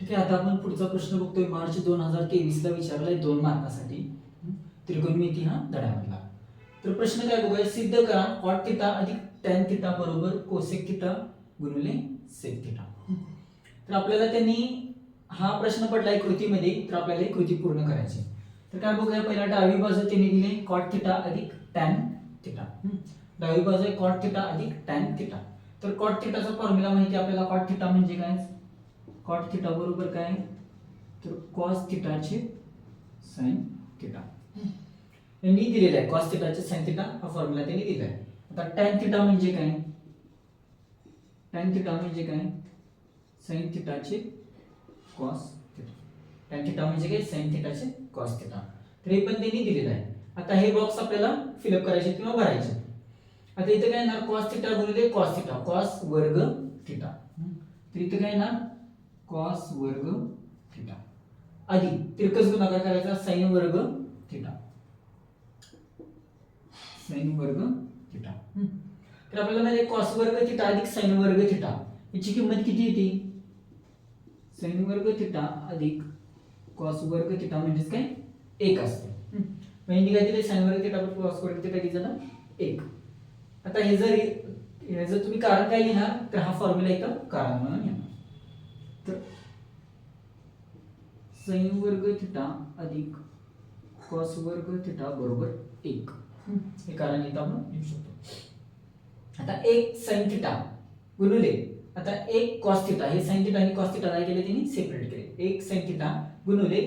ठीक आहे आता आपण पुढचा प्रश्न बघतोय. मार्च दोन हजार तेवीस ला विचारलाय दोन मार्कासाठी त्रिकोणमिती हा? धड्यामधला. तर प्रश्न काय बघूया? सिद्ध करा. कॉट थिटा अधिक टॅन थिटा बरोबर कोसेक थिटा गुणिले सेक थिटा. तर आपल्याला त्यांनी हा प्रश्न पडलाय कृतीमध्ये. तर आपल्याला ही कृती पूर्ण करायची. तर काय बघूया? पहिला डावी बाजू त्यांनी दिले कॉट थिटा अधिक टॅन थिटा. डावी बाजू आहे कॉट थिटा अधिक टॅन थिटा. तर कॉट थिटाचा फॉर्म्युला माहिती आपल्याला? कॉट थिटा म्हणजे काय? कॉट थिटा बरोबर काय? तर कॉस थिटाचे साईन थिटा यांनी दिलेला आहे. कॉस थिटाचे साईन थिटा हा फॉर्म्युला त्यांनी दिला आहे. आता टॅन थिटा म्हणजे काय? टॅन थिटा म्हणजे काय? साईन थिटाचे कॉस थिटा टॅन थिटा म्हणजे काय? साईन थिटाचे कॉस थिटा तर हे पण त्यांनी दिलेलं आहे. आता हे बॉक्स आपल्याला फिलअप करायचे किंवा भरायचे. आता इथे काय येणार? कॉस थिटा गुणिले कॉस थिटा कॉस वर्ग थिटा तर इथे काय येणार? कॉस वर्ग थिटा. आधी तिरकस गुणाकार करायचा साईन वर्ग थिटा. साईन वर्ग थिटा. तर आपल्याला माहिती कॉस वर्ग थिटा अधिक साईन वर्ग थिटा. याची किंमत किती येते? साईन वर्ग थिटा अधिक कॉस वर्ग थिटा म्हणजेच काय? एक असते. म्हणजे काय दिले साईन वर्ग थिटा कॉस वर्ग थिटा किती झाला? एक. आता हे जर हे जर तुम्ही कारण काय लिहिणार तर हा फॉर्म्युला इथं कारण म्हणून तर सैन वर्ग थिटा अधिक कॉस वर्ग थिटा बरोबर एक. हे कारण इथं आपण लिहू शकतो. आता एक सैन थिटा गुणिले आता एक कॉस थिटा हे सैन थिटा आणि कॉस थिटा काय केले त्यांनी? सेपरेट केले. एक सैन थिटा गुणिले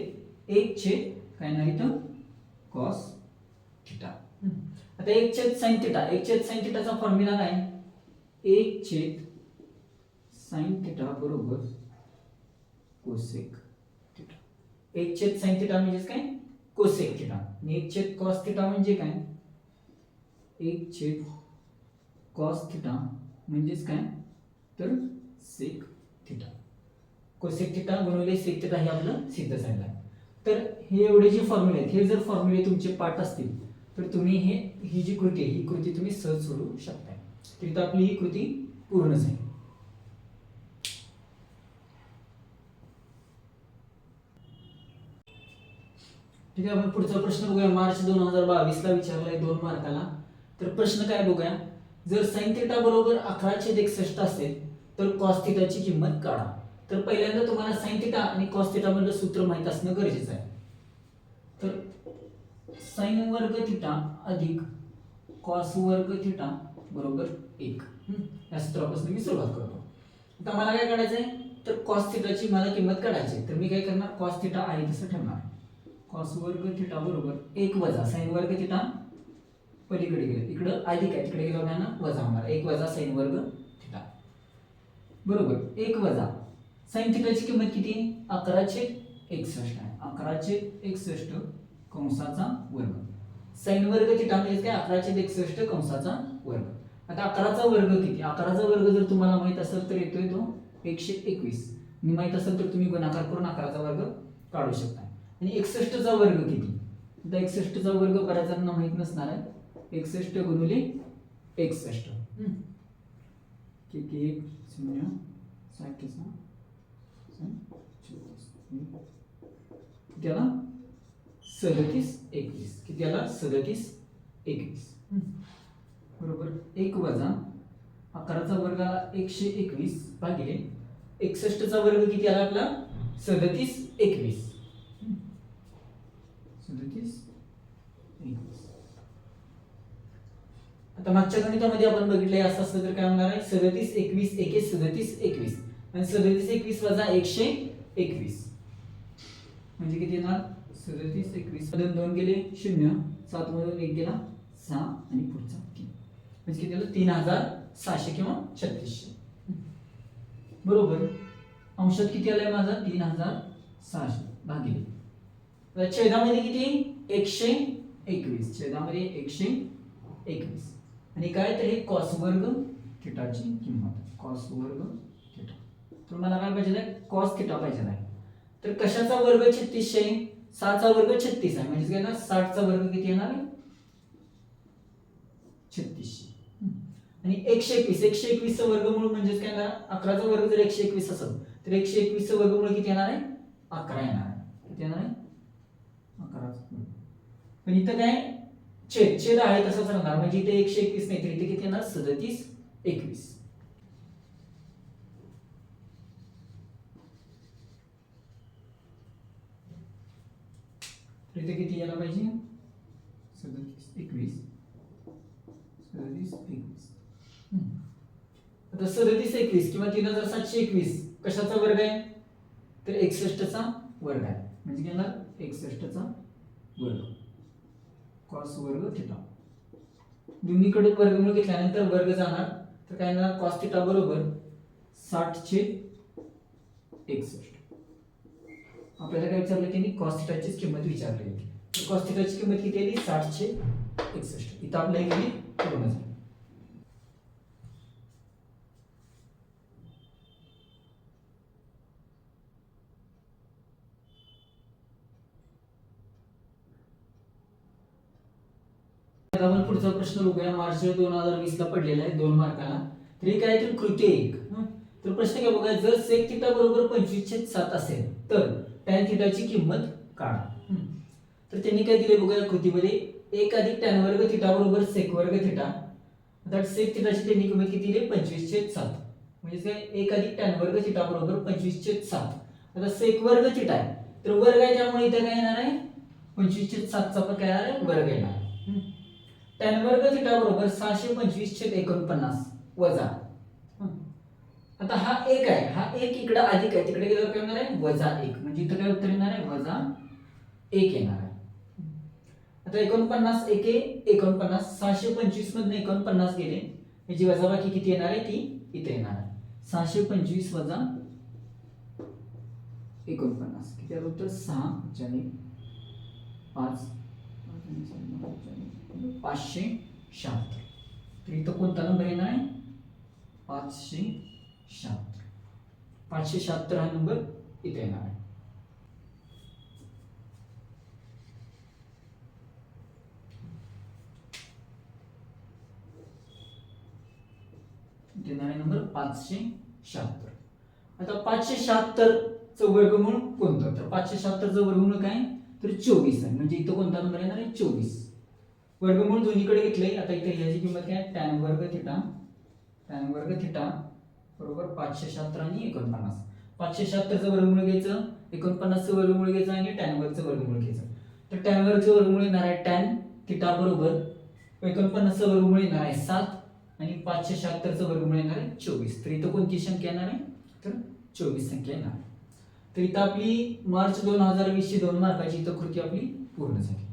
एक छेद काय नाही तर कॉस थिटा आता एक छेद साइन थिटा एक छेद साइन थिटाचा फॉर्म्युला काय? एक छेद साइन थिटा बरोबर कोसेक थिटा एक छेद साइन थिटा म्हणजेच काय? कोसेक थिटा आणि एक छेद कॉस थिटा म्हणजे काय? एक छेद कॉस थिटा म्हणजेच काय? तर सेक थिटा कोसेक थिटा गुणवले सेक थिटा हे आपलं सिद्ध झालं आहे. तर हे एवढे जे फॉर्म्युले आहेत हे जर फॉर्म्युले तुमचे पाठ असतील तर तुम्ही हे ही जी कृती आहे ही कृती तुम्ही सहज सोडवू शकताय. तर आपली ही कृती पूर्ण झाली. ठीक आहे आपण पुढचा प्रश्न बघूया. मार्च दोन हजार बावीसला विचारलाय दोन मार्काला. तर प्रश्न काय बघूया? जर साइन थिटा बरोबर अकरा छेद एकसष्ट असेल तर कॉस थिटाची किंमत काढा. तर पहिल्यांदा तुम्हाला साइन थिटा आणि कॉस थिटा मधलं सूत्र माहीत असणं गरजेचं आहे. तर साईन वर्ग थिटा अधिक कॉस वर्ग थिटा बरोबर एक. या सूत्रापासून मी सुरुवात करतो. आता मला काय काढायचंय? तर कॉस थिटाची मला किंमत काढायची आहे. तर मी काय करणार? कॉस थिटा आहे तसं ठेवणार. कॉस वर्ग थिटा बरोबर एक वजा साईन वर्ग थिटा पलीकडे गेलं. इकडं अधिक आहे तिकडे गेलो ना वजा होणार. एक वजा साईन वर्ग थिटा बरोबर. एक वजा. साईन थिटाची किंमत किती? अकराशे एकसष्ट आहे. अकराशे एकसष्ट कंसाचा वर्ग. साईन वर्ग थिटा म्हणजे काय? अकराशे एकसष्ट कंसाचा वर्ग. आता अकराचा वर्ग किती? अकराचा वर्ग जर तुम्हाला माहीत असेल तर येतोय तो एकशे एकवीस. आणि माहीत असेल तर तुम्ही गुणाकार करून अकराचा वर्ग काढू शकता. आणि एकसष्टचा वर्ग किती? आता एकसष्टचा वर्ग बऱ्याच जणांना माहीत नसणार आहे. एकसष्ट गुणिले एकसष्ट. हम्म. किती? एक शून्य साठ. किती आला सदतीस एकवीस. किती आला सदतीस एकवीस. बरोबर. एक वजा अकराचा वर्ग आला एकशे एकवीस भागिले एकसष्टचा वर्ग किती आला आपला? सदतीस एकवीस. सदतीस एकवीस आता मागच्या गणितामध्ये आपण बघितलंय असं असलं तर काय होणार आहे? सदतीस एकवीस एके सदतीस एकवीस. आणि सदतीस एकवीस वजा एकशे एकवीस. म्हणजे किती येणार? सदतीस एकवीस. मधून दोन गेले शून्य. सात मधून एक गेला सहा. आणि पुढचा तीन. म्हणजे किती आलं? तीन हजार सहाशे किंवा छत्तीसशे. बरोबर. अंशात किती आलाय माझा? तीन हजार सहाशे. भागिले. छेदामध्ये किती? एकशे एकवीस. छेदामध्ये एकशे एकवीस. आणि काय तर हे कॉस वर्ग थिटाची किंमत. कॉस वर्ग थिटा. तर मला काय पाहिजे कॉस थिटा पाहिजे आहे तर कशाचा वर्ग छत्तीसशे सातचा वर्ग छत्तीस आहे. म्हणजे काय ना? साठचा वर्ग किती येणार आहे? छत्तीसशे आणि एकशे एकवीस. एकशे एकवीसचा वर्गमूळ म्हणजेच काय ना? अकराचा वर्ग जर एकशे एकवीस असेल तर एकशे एकवीस वर्गमुळे किती येणार आहे? अकरा येणार आहे. किती येणार आहे? पण इथं काय? छेद छेद आहे तसंच राहणार म्हणजे इथे एकशे एकवीस नाही तर इथे किती येणार? सदतीस एकवीस. इथे किती यायला पाहिजे? सदतीस एकवीस. सदतीस एकवीस. हम्म. आता सदतीस एकवीस किंवा तीन हजार सातशे एकवीस कशाचा वर्ग आहे? तर एकसष्टचा वर्ग आहे. म्हणजे काय येणार? एकसष्टचा वर्ग कॉस वर्ग थिटा दोन्हीकडे वर्गमूळ घेतल्यानंतर वर्ग जाणार. तर काय येणार? कॉस थिटा बरोबर साठशे एकसष्ट. आपल्याला काय विचारलं त्यांनी? कॉस थिटाचीच किंमत विचारली. होती तर कॉस थिटाची किंमत किती आली? साठशे एकसष्ट. इथं आपल्या गेली पूर्ण झाली त्यावर आपण पुढचा प्रश्न बघूया. मार्च दोन हजार वीस ला पडलेला आहे दोन मार्काला. तरी काय तर कृती एक तर प्रश्न काय बघा जर सेक थिटा बरोबर पंचवीस छेद सात असेल तर टॅन थिटाची किंमत काढा तर त्यांनी काय दिले बघा कृतीमध्ये? एक अधिक टॅन वर्ग थिटा बरोबर सेक वर्ग थिटा दॅट सेक थिटाची त्यांनी किंमत किती दिली? पंचवीस छेद सात. म्हणजे काय एक अधिक टॅन वर्ग थिटा बरोबर पंचवीस छेद सात. आता सेक वर्ग थिटा आहे. तर वर्ग आहे त्यामुळे इथे काय येणार आहे? पंचवीस छेद सातचा पण काय येणार आहे वर्ग येणार टॅन वर्ग थिटा बरोबर सहाशे पंचवीस छेद एकोणपन्नास वजा. आता हा एक आहे. हा एक इकडे अधिक आहे. तिकडे गेल्यावर काय होणार आहे? वजा एक. म्हणजे इथं काय उत्तर येणार आहे? वजा एक येणार आहे. आता एकोणपन्नास एके एकोणपन्नास सहाशे पंचवीस मधून एकोणपन्नास गेले. म्हणजे वजाबाकी किती येणार आहे? ती इथे येणार आहे. सहाशे पंचवीस वजा एकोणपन्नास. किती उत्तर सहा ज्याने पाच. पाचशे शहात्तर. तर इथं कोणता नंबर येणार आहे? पाचशे शहात्तर. पाचशे शहात्तर हा नंबर इथे येणार आहे. येणार आहे नंबर पाचशे शहात्तर. आता पाचशे शहात्तर च वर्गमूळ कोणतं? तर पाचशे शहात्तरचं वर्गमूळ काय? तर चोवीस आहे. म्हणजे इथं कोणता नंबर येणार आहे? चोवीस. वर्गमूळ दोन्हीकडे घेतलंय. आता इथे ह्याची किंमत काय? टॅन वर्ग थिटा. टॅन वर्ग थिटा बरोबर पाचशे शहात्तर आणि एकोणपन्नास. पाचशे शहात्तरचं वर्गमूळ घ्यायचं एकोणपन्नासचं वर्गमूळ घ्यायचं आणि टॅन वर्गचं वर्गमूळ घ्यायचं. तर टॅन वर्गचं वर्गमूळ येणार आहे टॅन थिटा बरोबर एकोणपन्नासचं वर्गमूळ येणार आहे सात आणि पाचशे शहात्तरचं वर्गमूळ येणार आहे चोवीस. तर इथं कोणती संख्या येणार आहे? तर चोवीस संख्या येणार. तर इथं आपली मार्च दोन हजार वीसची दोन मार्काची इथं कृती आपली पूर्ण झाली.